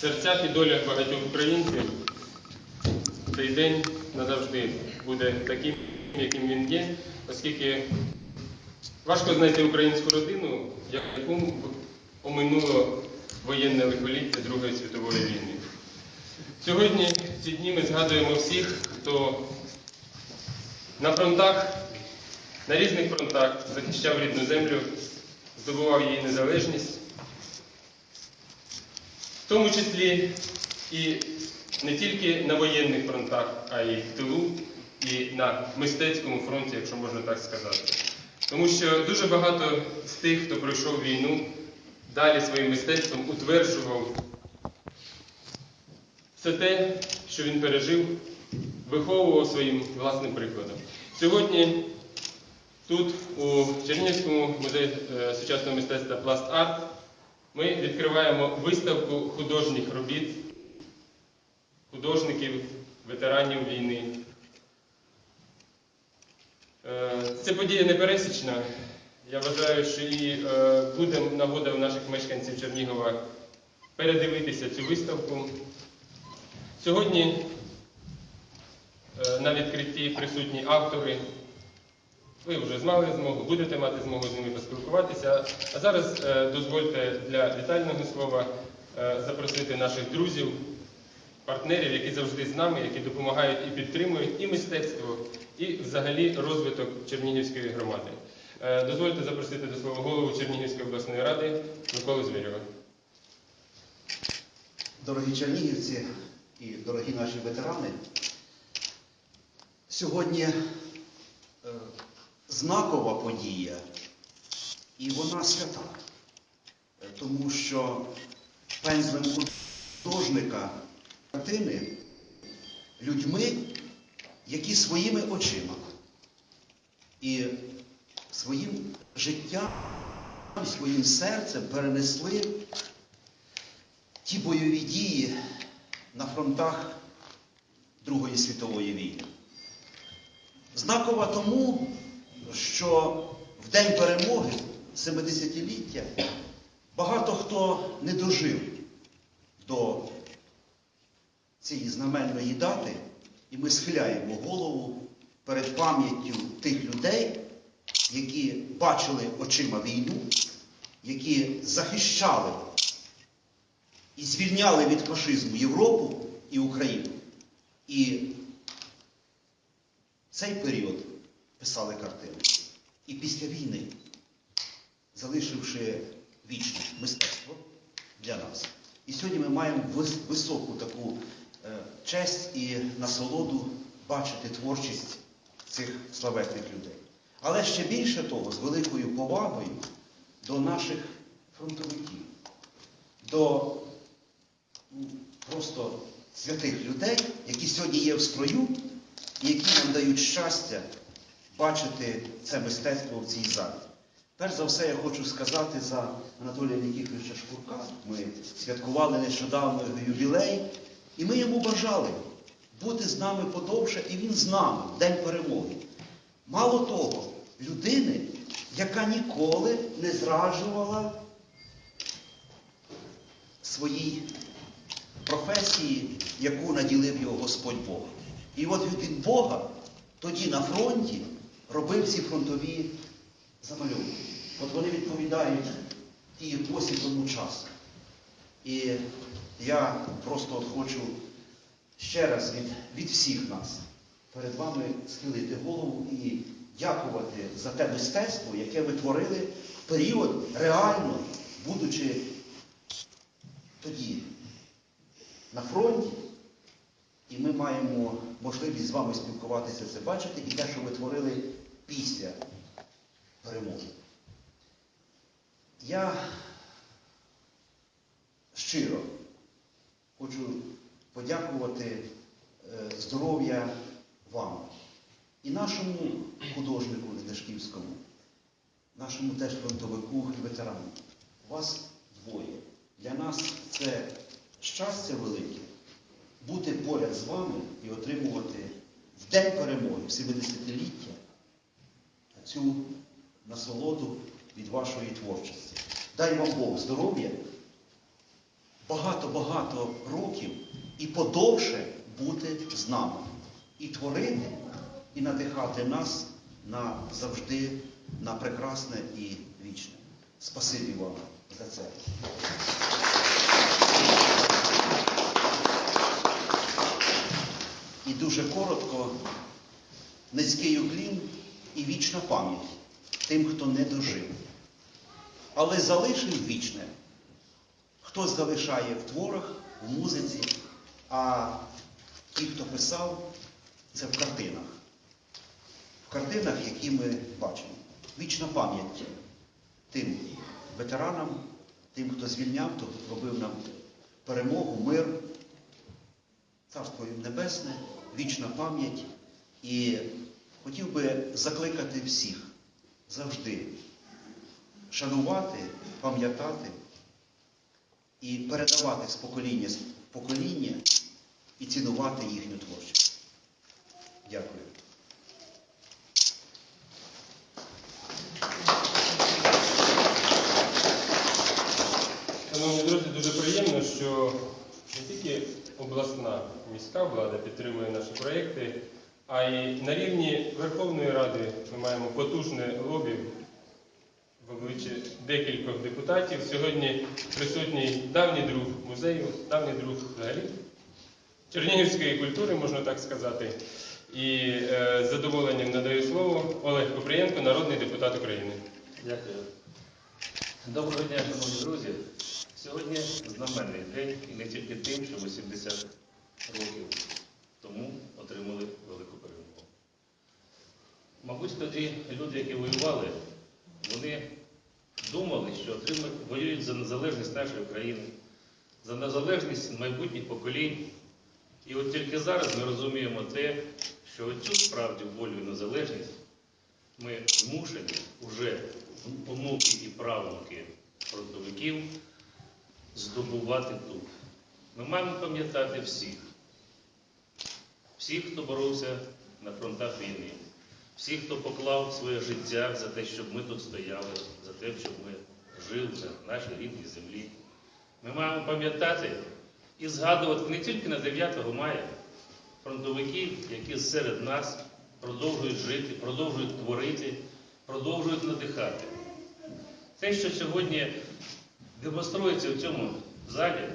серцях і долях багатьох українців цей день назавжди буде таким, яким він є, оскільки важко знайти українську родину, яку оминуло воєнне лихоліття Другої світової війни. Сьогодні в ці дні ми згадуємо всіх, хто на фронтах, на різних фронтах захищав рідну землю, здобував її незалежність, тому числі і не тільки на воєнних фронтах, а й в тилу, і на мистецькому фронті, якщо можна так сказати. Тому що дуже багато з тих, хто пройшов війну, далі своїм мистецтвом утверджував все те, що він пережив, виховував своїм власним прикладом. Сьогодні тут, у Чернігівському музеї е, сучасного мистецтва Пласт Арт, ми відкриваємо виставку художніх робіт, художників, ветеранів війни. Е, Це подія непересічна. Я вважаю, що і е, буде нагода у наших мешканців Чернігова передивитися цю виставку. Сьогодні е, на відкритті присутні автори. Ви вже мали змогу, будете мати змогу з ними поспілкуватися. А зараз е, дозвольте для вітального слова е, запросити наших друзів, партнерів, які завжди з нами, які допомагають і підтримують і мистецтво, і взагалі розвиток Чернігівської громади. Е, Дозвольте запросити до слова голову Чернігівської обласної ради Миколу Звірєва. Дорогі чернігівці і дорогі наші ветерани, сьогодні знакова подія, і вона свята, тому що пензлем художника картини людьми, які своїми очима і своїм життям, своїм серцем перенесли ті бойові дії на фронтах Другої світової війни. Знакова тому, що в День перемоги 70-ліття багато хто не дожив до цієї знаменної дати, і ми схиляємо голову перед пам'яттю тих людей, які бачили очима війну, які захищали і звільняли від фашизму Європу і Україну. І цей період писали картини. І після війни, залишивши вічне мистецтво для нас. І сьогодні ми маємо високу таку е, честь і насолоду бачити творчість цих славетних людей. Але ще більше того, з великою повагою до наших фронтовиків, до просто святих людей, які сьогодні є в строю і які нам дають щастя бачити це мистецтво в цій залі. Перш за все, я хочу сказати за Анатолія Нікіфовича Шкурка. Ми святкували нещодавно ювілей, і ми йому бажали бути з нами подовше, і він з нами День перемоги. Мало того, людини, яка ніколи не зраджувала своїй професії, яку наділив його Господь Бог. І от від Бога тоді на фронті робив ці фронтові замальовки. От вони відповідають тій епосі тому часу. І я просто от хочу ще раз від, від всіх нас перед вами схилити голову і дякувати за те мистецтво, яке ви творили в період реально, будучи тоді на фронті, і ми маємо можливість з вами спілкуватися, це бачити, і те, що ви творили після перемоги. Я щиро хочу подякувати е, здоров'я вам і нашому художнику Ледашківському, нашому теж фронтовику і ветерану. Вас двоє. Для нас це щастя велике бути поряд з вами і отримувати в День перемоги, в 70-ліття, цю насолоду від вашої творчості. Дай вам Бог здоров'я, багато-багато років і подовше бути з нами. І творити, і надихати нас на завжди на прекрасне і вічне. Спасибі вам за це. І дуже коротко, низький уклін і вічна пам'ять тим, хто не дожив. Але залишив вічне. Хтось залишає в творах, в музиці, а ті, хто писав, це в картинах. В картинах, які ми бачимо. Вічна пам'ять тим ветеранам, тим, хто звільняв, хто робив нам перемогу, мир, царство їм небесне, вічна пам'ять. І хотів би закликати всіх завжди шанувати, пам'ятати і передавати з покоління в покоління і цінувати їхню творчість. Дякую. Шановні друзі, дуже приємно, що не тільки обласна міська влада підтримує наші проєкти, а й на рівні Верховної Ради ми маємо потужне лобі в обличчі декількох депутатів. Сьогодні присутній давній друг музею, давній друг взагалі чернігівської культури, можна так сказати. І е, з задоволенням надаю слово Олег Купрієнко, народний депутат України. Дякую. Доброго дня, шановні друзі. Сьогодні знаменний день і не тільки тим, що 80 років тому отримали велику. Мабуть, тоді люди, які воювали, вони думали, що воюють за незалежність нашої країни, за незалежність майбутніх поколінь. І от тільки зараз ми розуміємо те, що цю справді волю і незалежність ми змушені вже онуки і правнуки фронтовиків здобувати тут. Ми маємо пам'ятати всіх, всіх, хто боровся на фронтах війни, всіх, хто поклав своє життя за те, щоб ми тут стояли, за те, щоб ми жили на нашій рідній землі. Ми маємо пам'ятати і згадувати не тільки на 9 мая фронтовиків, які серед нас продовжують жити, продовжують творити, продовжують надихати. Те, що сьогодні демонструється в цьому залі,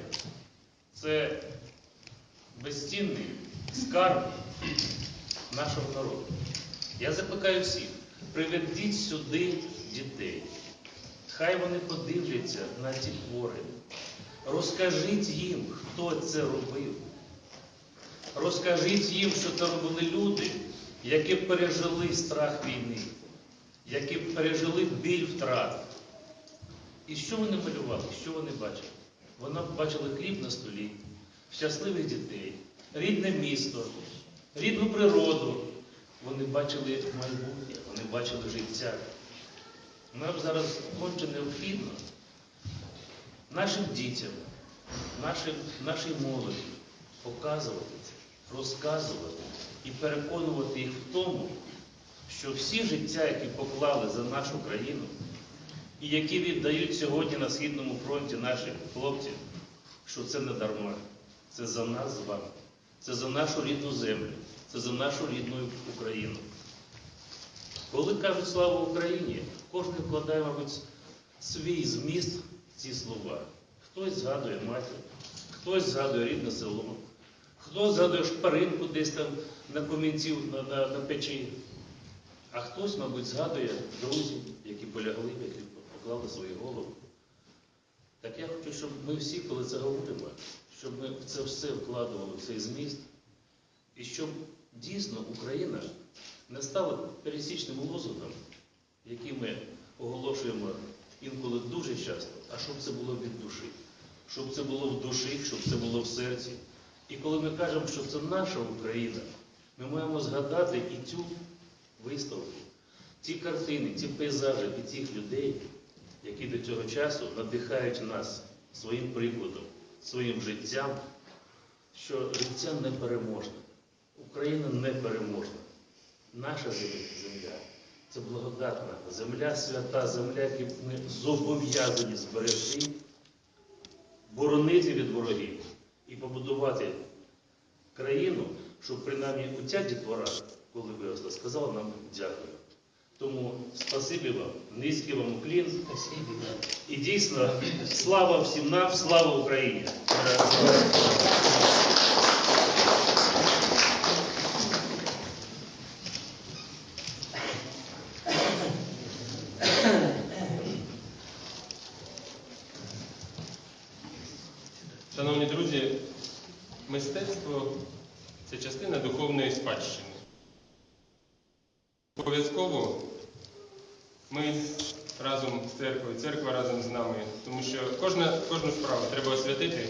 це безцінний скарб нашого народу. Я закликаю всіх, приведіть сюди дітей. Хай вони подивляться на ці твори. Розкажіть їм, хто це робив. Розкажіть їм, що це робили люди, які пережили страх війни, які пережили біль втрат. І що вони малювали, що вони бачили? Вони бачили хліб на столі, щасливих дітей, рідне місто, рідну природу. Вони бачили майбутнє, вони бачили життя. Нам зараз конче необхідно нашим дітям, нашим, нашій молоді показувати це, розказувати і переконувати їх в тому, що всі життя, які поклали за нашу країну, і які віддають сьогодні на Східному фронті наші хлопці, що це не дарма. Це за нас з вами, це за нашу рідну землю, це за нашу рідну Україну. Коли кажуть слава Україні, кожен вкладає, мабуть, свій зміст в ці слова. Хтось згадує матір, хтось згадує рідне село, хтось згадує шпаринку десь там на комінців на, на, на печі, а хтось, мабуть, згадує друзів, які полягли, які поклали свою голову. Так я хочу, щоб ми всі, коли це говоримо, щоб ми в це все вкладували в цей зміст, і щоб дійсно Україна не стала пересічним лозунгом, який ми оголошуємо інколи дуже часто, а щоб це було від душі, щоб це було в душі, щоб це було в серці. І коли ми кажемо, що це наша Україна, ми маємо згадати і цю виставку, ті картини, ті пейзажі і тих людей, які до цього часу надихають нас своїм прикладом, своїм життям, що життя непереможне, Україна непереможна. Наша земля це благодатна земля, свята земля, яку ми зобов'язані зберегти боронити від ворогів і побудувати країну, щоб принаймні оця дітвора, коли виросла, сказала нам дякую. Тому спасибі вам, низький вам уклін. І дійсно, слава всім нам, слава Україні! Шановні друзі, мистецтво це частина духовної спадщини. Обов'язково ми разом з церквою, церква разом з нами, тому що кожна, кожну справу треба освятити.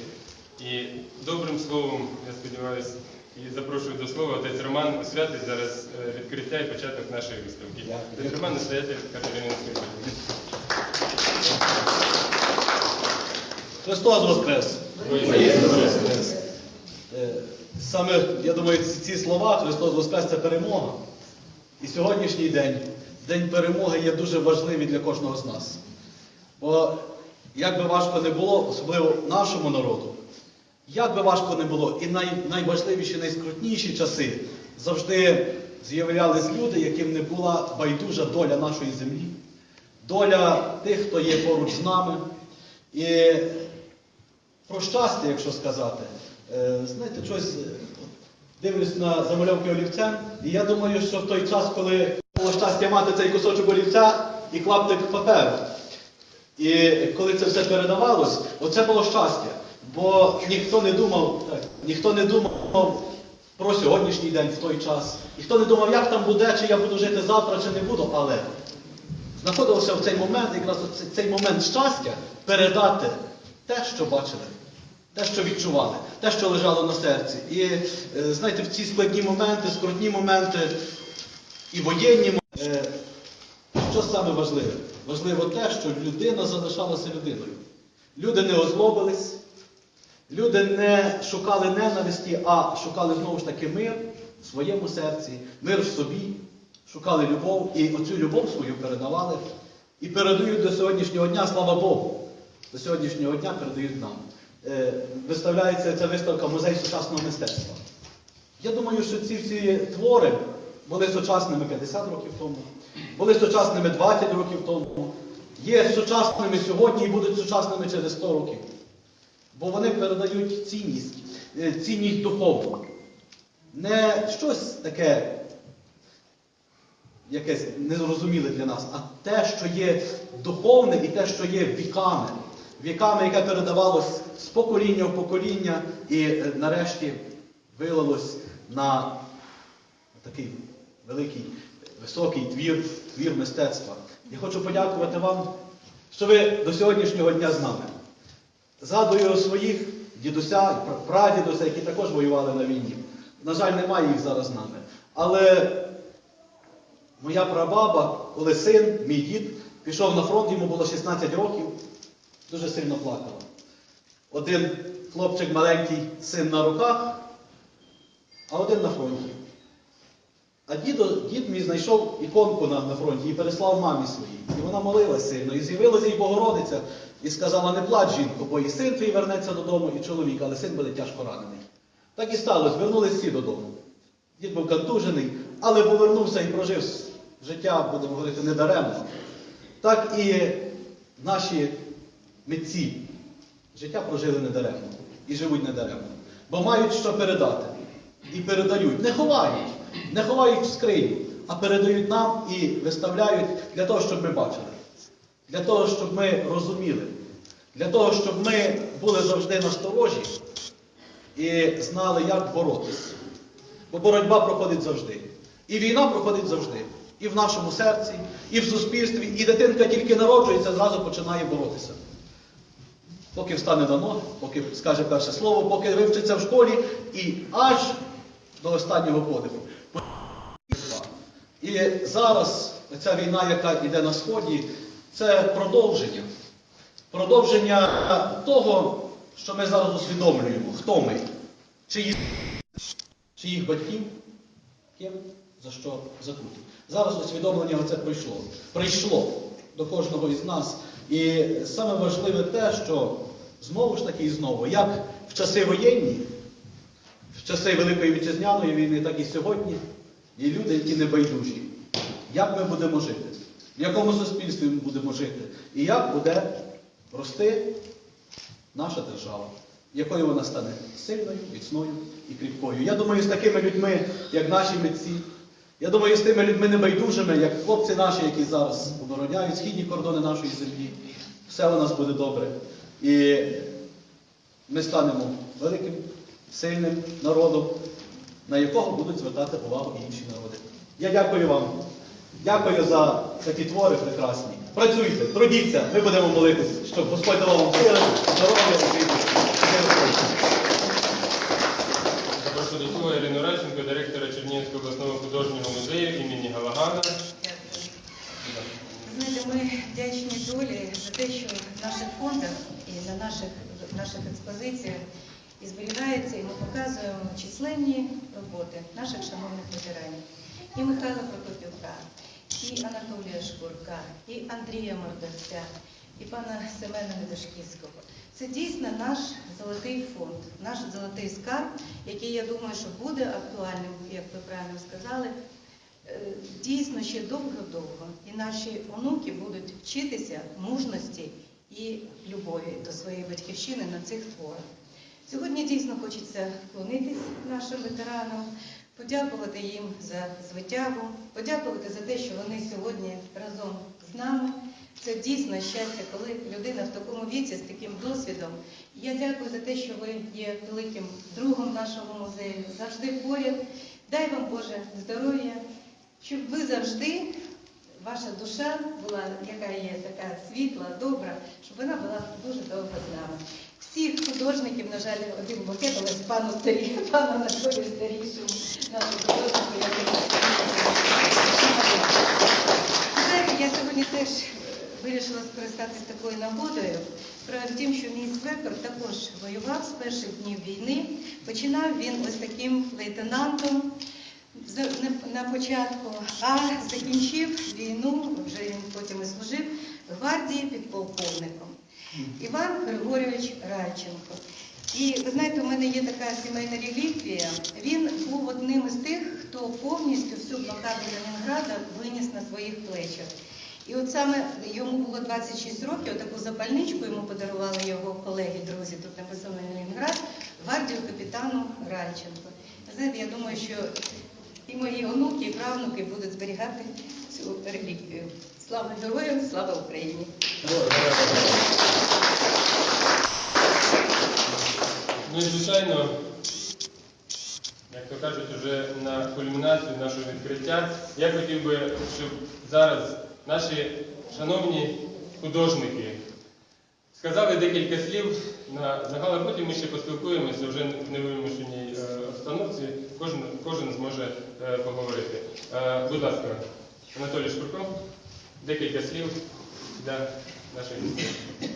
І добрим словом, я сподіваюся, і запрошую до слова отець Роман освятить зараз е, відкриття і початок нашої виставки. Отець Роман, настоятель Катерининської Божої. Христос Воскрес! Воістину Е, Саме, я думаю, ці, слова Христос Воскрес це перемога. І сьогоднішній день, день перемоги, є дуже важливий для кожного з нас. Бо як би важко не було, особливо нашому народу, як би важко не було, і най, найважливіші, найскрутніші часи завжди з'являлись люди, яким не була байдужа доля нашої землі, доля тих, хто є поруч з нами. І про щастя, якщо сказати. Е, Знаєте, щось е, дивлюсь на замальовки олівцем, і я думаю, що в той час, коли було щастя мати цей кусочок олівця і клаптик паперу, і коли це все передавалось, оце було щастя. Бо ніхто не думав, так, ніхто не думав про сьогоднішній день в той час. Ніхто не думав, як там буде, чи я буду жити завтра, чи не буду, але знаходилося в цей момент, якраз цей момент щастя передати те, що бачили, те, що відчували, те, що лежало на серці. І е, знаєте, в ці складні моменти, скрутні моменти і воєнні моменти, що саме важливе? Важливо те, що людина залишалася людиною. Люди не озлобились, люди не шукали ненависті, а шукали знову ж таки мир в своєму серці, мир в собі, шукали любов і оцю любов свою передавали і передають до сьогоднішнього дня, слава Богу. До сьогоднішнього дня передають нам. Е, виставляється ця виставка Музей сучасного мистецтва. Я думаю, що ці всі твори були сучасними 50 років тому, були сучасними 20 років тому, є сучасними сьогодні і будуть сучасними через 100 років. Бо вони передають цінність, е, цінність духовну. Не щось таке, якесь незрозуміле для нас, а те, що є духовне і те, що є віками. Віками, яке передавалось з покоління в покоління і е, нарешті вилилось на такий великий, високий твір, твір мистецтва. Я хочу подякувати вам, що ви до сьогоднішнього дня з нами. Згадую своїх дідуся прадідуся, які також воювали на війні. На жаль, немає їх зараз з нами. Але моя прабаба, коли син, мій дід, пішов на фронт, йому було 16 років, дуже сильно плакала. Один хлопчик маленький, син на руках, а один на фронті. А дідо, дід мій знайшов іконку на, на фронті і переслав мамі своїй. І вона молилась сильно. І з'явилася їй Богородиця і сказала, не плач, жінко, бо і син твій вернеться додому, і чоловік, але син буде тяжко ранений. Так і сталося, вернулись всі додому. Дід був контужений, але повернувся і прожив життя, будемо говорити, недаремно. Так і наші митці життя прожили недаремно і живуть недаремно. Бо мають що передати. І передають. Не ховають, не ховають в скриню, а передають нам і виставляють для того, щоб ми бачили. Для того, щоб ми розуміли. Для того, щоб ми були завжди насторожі і знали, як боротися. Бо боротьба проходить завжди. І війна проходить завжди. І в нашому серці, і в суспільстві, і дитинка тільки народжується, зразу починає боротися. Поки встане на ноги, поки скаже перше слово, поки вивчиться в школі і аж до останнього подиху. І зараз ця війна, яка йде на Сході, це продовження. Продовження того, що ми зараз усвідомлюємо. Хто ми? Чиї, чиїх батьків? Ким? За що закуті? Зараз усвідомлення це прийшло. Прийшло до кожного із нас. І саме важливе те, що знову ж таки і знову, як в часи воєнні, в часи Великої Вітчизняної війни, так і сьогодні є люди, які не байдужі. Як ми будемо жити? В якому суспільстві ми будемо жити? І як буде рости наша держава, якою вона стане сильною, міцною і кріпкою. Я думаю, з такими людьми, як наші митці, я думаю, з тими людьми небайдужими, як хлопці наші, які зараз обороняють східні кордони нашої землі, все у нас буде добре. І ми станемо великим, сильним народом, на якого будуть звертати увагу і інші народи. Я дякую вам. Дякую за такі твори прекрасні. Працюйте, трудіться, ми будемо молитись, щоб Господь давав вам сили, здоров'я і життя. До слова Ірину Радченко, директора Чернігівського обласного художнього музею імені Галагана. Знаєте, ми вдячні долі за те, що в наших фондах і на наших, наших експозиціях і зберігається, і ми показуємо численні роботи наших шановних ветеранів. І Михайла Прокопівка, і Анатолія Шкурка, і Андрія Мордовця, і пана Семена Недошківського. Це дійсно наш золотий фонд, наш золотий скарб, який, я думаю, що буде актуальним, як ви правильно сказали, Е, дійсно ще довго-довго. І наші онуки будуть вчитися мужності і любові до своєї батьківщини на цих творах. Сьогодні дійсно хочеться вклонитись нашим ветеранам, подякувати їм за звитягу, подякувати за те, що вони сьогодні разом з нами. Це дійсно щастя, коли людина в такому віці з таким досвідом. Я дякую за те, що ви є великим другом нашого музею, завжди поряд. Дай вам Боже здоров'я, щоб ви завжди, ваша душа була, яка є така світла, добра, щоб вона була дуже довго з нами. Всіх художників, на жаль, один букет, але пану старі, пану Анатолію старішому, нашому художнику, який я сьогодні теж вирішила скористатися такою нагодою. Справа в тім, що мій свекор також воював з перших днів війни. Починав він ось таким лейтенантом на- початку, а закінчив війну, вже він потім і служив, гвардії підполковником. Іван Григорійович Радченко. І ви знаєте, у мене є така сімейна реліквія. Він був одним із тих, хто повністю всю блокаду Ленінграда виніс на своїх плечах. І от саме йому було 26 років, таку запальничку йому подарували його колеги, друзі, тут написано Ленінград, гвардію капітану Радченко. Ви знаєте, я думаю, що мої онуки, і правнуки будуть зберігати цю реліквію. Слава героям, слава Україні! Ну і звичайно, як то кажуть, вже на кульмінацію нашого відкриття, я хотів би, щоб зараз наші шановні художники сказали декілька слів на загал, а потім ми ще поспілкуємося вже в невимушеній е, обстановці, кожен, кожен зможе е, поговорити. Е, Будь ласка, Анатолій Шкурко, декілька слів для наших гостей.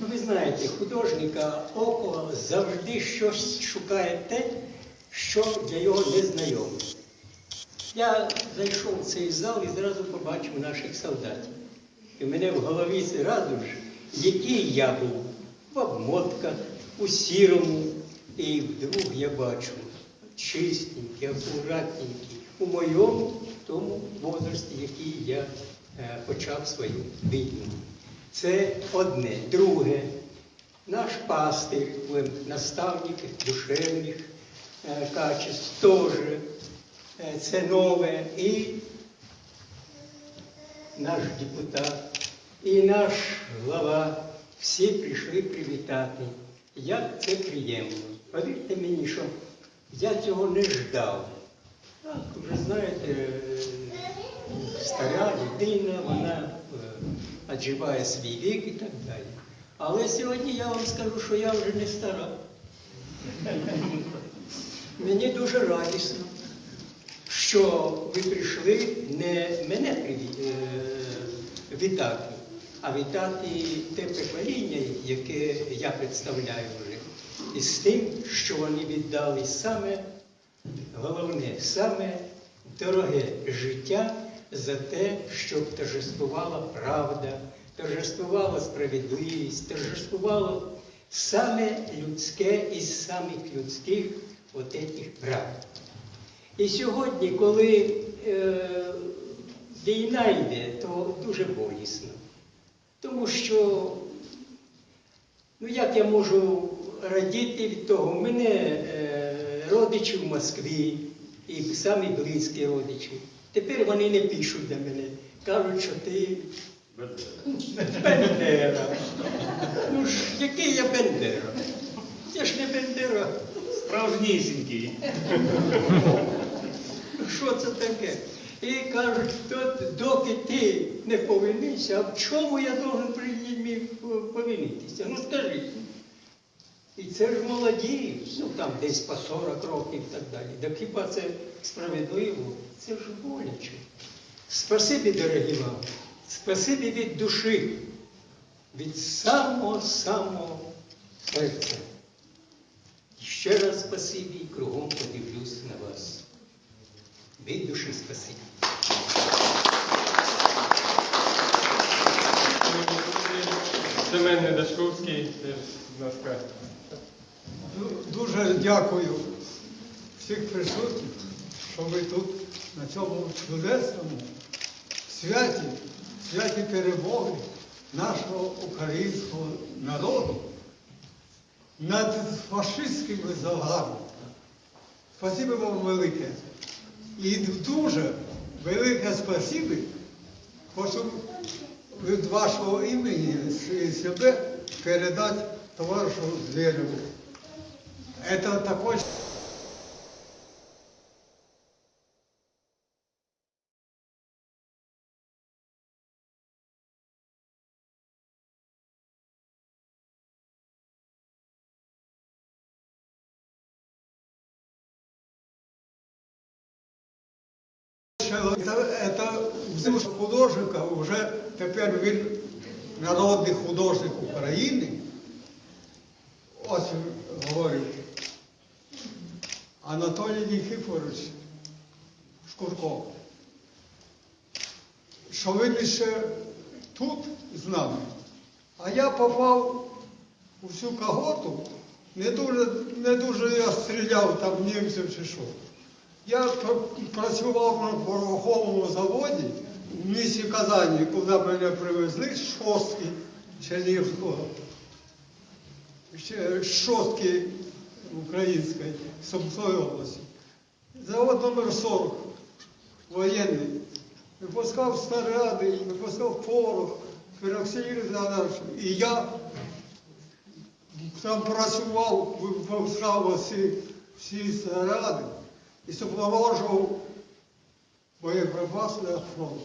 Ну, ви знаєте, художника око завжди щось шукає те, що для його не знайоме. Я зайшов в цей зал і зразу побачив наших солдатів. І мене в голові зразу ж, який я був, в обмотках, у сірому, і вдруг я бачу чистенький, акуратненький, у моєму тому возрасті, який я е, почав свою війну. Це одне. Друге, наш пастир, наставник душевних е, качеств теж е, це нове. І наш депутат, і наш глава, всі прийшли привітати. Як це приємно. Повірте мені, що я цього не ждав. Так, вже знаєте, е, стара людина, вона е, адживає свій вік і так далі. Але сьогодні я вам скажу, що я вже не стара. Мені дуже радісно, що ви прийшли не мене е, вітати, вітати те покоління, яке я представляю вже, і з тим, що вони віддали саме головне, саме дороге життя за те, щоб торжествувала правда, торжествувала справедливість, торжествувало саме людське із самих людських от прав. І сьогодні, коли е, війна йде, то дуже болісно. Тому що, ну як я можу радіти від того, у мене е, родичі в Москві і самі близькі родичі. Тепер вони не пишуть до мене, кажуть, що ти Бендера. Ну ж, який я Бендера? Я ж не Бендера. Справжнісінький. Що це таке? І кажуть, доки ти не повинився, а в чому я должен міг повинитися? Ну скажіть. І це ж молоді, ну там десь по 40 років і так далі. Так хіба це справедливо? Це ж боляче. Спасибі, дорогі вам, спасибі від душі, від самого-самого серця. Ще раз спасибі і кругом подивлюсь на вас. Від душі спасибі. Семен Недашковський, теж, будь ласка. Дуже дякую всіх присутніх, що ви тут на цьому чудесному святі, святі перемоги нашого українського народу над фашистськими загарбниками. Спасибо вам велике. І дуже велике спасибі хочу від вашого імені себе передати товаришу Звереву. Это такой тепер він народний художник України. Ось говорю. Анатолій Нікіфорович Шкурко. Що він ще тут з нами. А я попав у всю когорту, не дуже, не дуже я стріляв там німців чи що. Я працював на пороховому заводі в місті Казані, куди мене привезли з шостки Чернігівського, ще з шостки української Сумської області. Завод номер 40, воєнний. Випускав снаряди, випускав порох, пероксилізував. І я там працював, випускав всі, всі снаряди і супроводжував боєприпаси на фронт.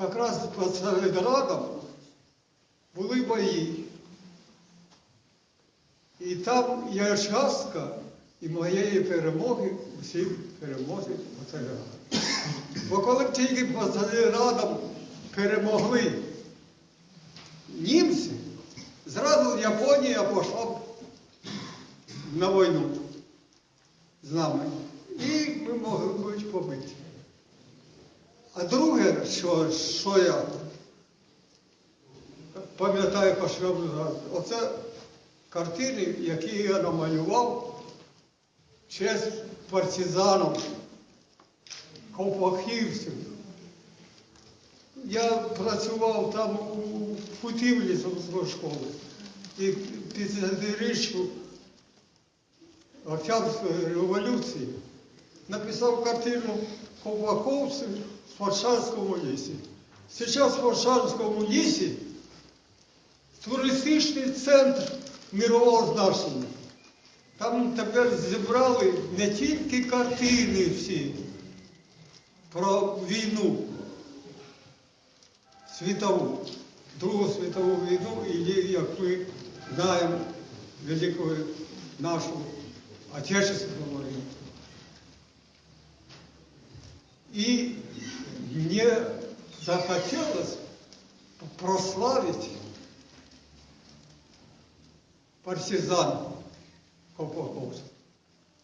Якраз під Сталінградом були бої. І там є частка і моєї перемоги у всій перемозі Сталінграда. Бо коли тільки під Сталінградом перемогли німці, зразу Японія пішла на війну з нами. І ми могли бути побиті. А друге, що, що я пам'ятаю по шлюбу, оце картини, які я намалював честь партизанів, ковпахівців. Я працював там у Путівлі з школи. І п'ятдесятиріччю Октябрьської революції написав картину Ковбаковці в Форшанському лісі. Сейчас в Форшанському лісі туристичний центр мирового значення. Там тепер зібрали не тільки картини всі про війну світову, Другу світову війну, і як ми знаємо велику нашу Отечественную войну. И мне захотелось прославить партизан Копаковцев.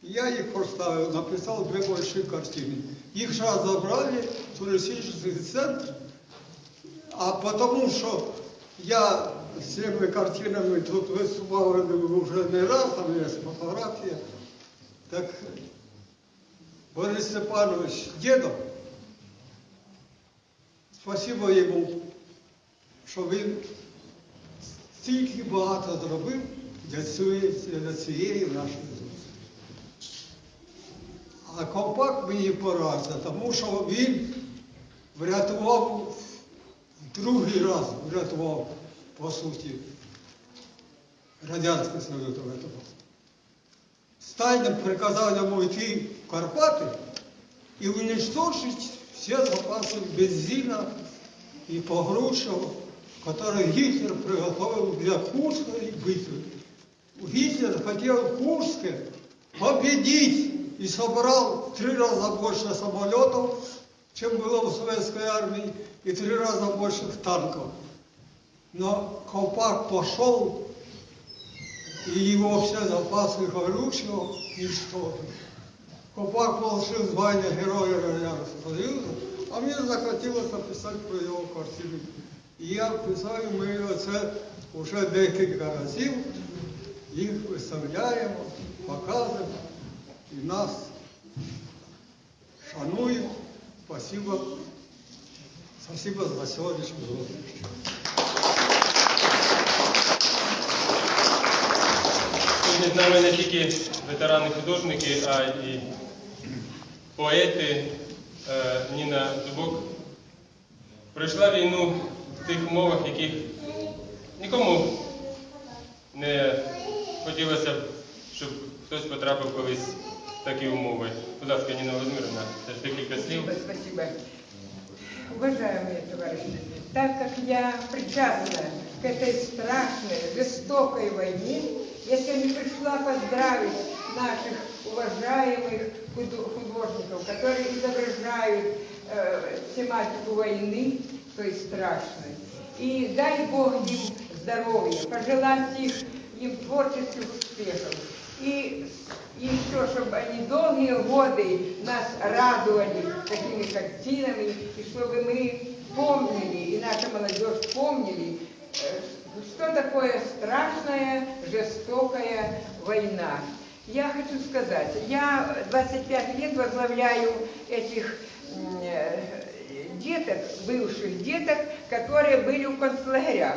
Я их проставил, написал две большие картины. Их сейчас забрали в туристический центр, а потому что Я з цими картинами тут виступав вже не раз, там є фотографія. Так Борис Степанович дідом, спасибо йому, що він стільки багато зробив для цієї, для цієї нашої зустрічі. А компакт мені поразив, тому що він врятував, другий раз врятував, по суті, Радянський Союз врятував. Сталин приказал ему идти в Карпаты и уничтожить все запасы бензина и погрузчиков, которые Гитлер приготовил для Курской битвы. Гитлер хотел в Курске победить и собрал в три раза больше самолетов, чем было в советской армии, и три раза больше танков. Но Колпак пошел и его все запасы горючего уничтожил. Копак получил звание Героя Радянського Союзу, а мені захотілося писати про його картини. І я писав, і ми оце вже декілька разів їх виставляємо, показуємо і нас шанують. Спасибо. Спасибо за сьогоднішню зустріч. Сьогодні з нами не тільки ветерани-художники, а і поети Е, Ніна Зубок. Пройшла війну в тих умовах, яких нікому не хотілося б, щоб хтось потрапив колись в такі умови. Будь ласка, Ніна Володимирівна, теж декілька слів. Спасибо. Уважаемые товарищи, так как я причастна к этой страшной, жестокой войне, я сегодня пришла поздравить наших уважаемых худо- художников, которые изображают э, тематику войны, то есть страшной. И дай Бог им здоровья, пожелать их, им творческих успехов. И еще, чтобы они долгие годы нас радовали такими картинами, и чтобы мы помнили, и наша молодежь помнили, э, что такое страшная, жестокая война. Я хочу сказать, я 25 лет возглавляю этих м, э, деток, бывших деток, которые были в концлагерях.